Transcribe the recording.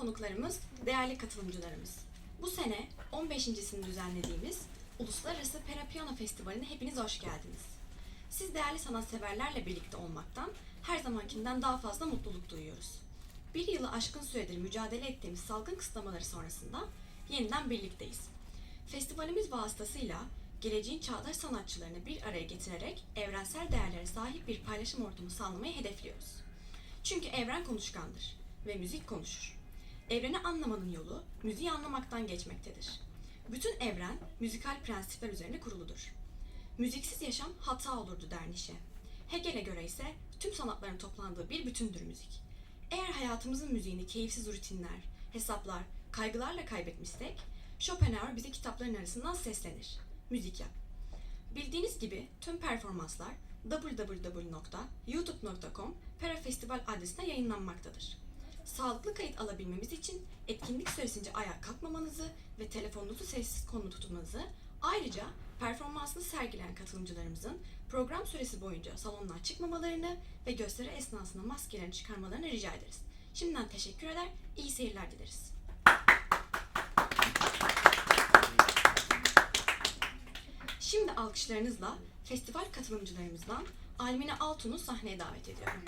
konuklarımız, değerli katılımcılarımız. Bu sene 15.sini düzenlediğimiz Uluslararası Pera Piyano Festivali'ne hepiniz hoş geldiniz. Siz değerli sanatseverlerle birlikte olmaktan her zamankinden daha fazla mutluluk duyuyoruz. Bir yılı aşkın süredir mücadele ettiğimiz salgın kısıtlamaları sonrasında yeniden birlikteyiz. Festivalimiz vasıtasıyla geleceğin çağdaş sanatçılarını bir araya getirerek evrensel değerlere sahip bir paylaşım ortamı sağlamayı hedefliyoruz. Çünkü evren konuşkandır ve müzik konuşur. Evreni anlamanın yolu müziği anlamaktan geçmektedir. Bütün evren müzikal prensipler üzerine kuruludur. Müziksiz yaşam hata olurdu der Nietzsche. Hegel'e göre ise tüm sanatların toplandığı bir bütündür müzik. Eğer hayatımızın müziğini keyifsiz rutinler, hesaplar, kaygılarla kaybetmişsek, Schopenhauer bize kitapların arasından seslenir. Müzik yap. Bildiğiniz gibi tüm performanslar www.youtube.com Perafestival adresine yayınlanmaktadır. Sağlıklı kayıt alabilmemiz için etkinlik süresince ayağa kalkmamanızı ve telefonunuzu sessiz konulu tutmanızı, ayrıca performansını sergileyen katılımcılarımızın program süresi boyunca salondan çıkmamalarını ve gösteri esnasında maskelerini çıkarmalarını rica ederiz. Şimdiden teşekkür eder, iyi seyirler dileriz. Şimdi alkışlarınızla festival katılımcılarımızdan Almine Altun'u sahneye davet ediyorum.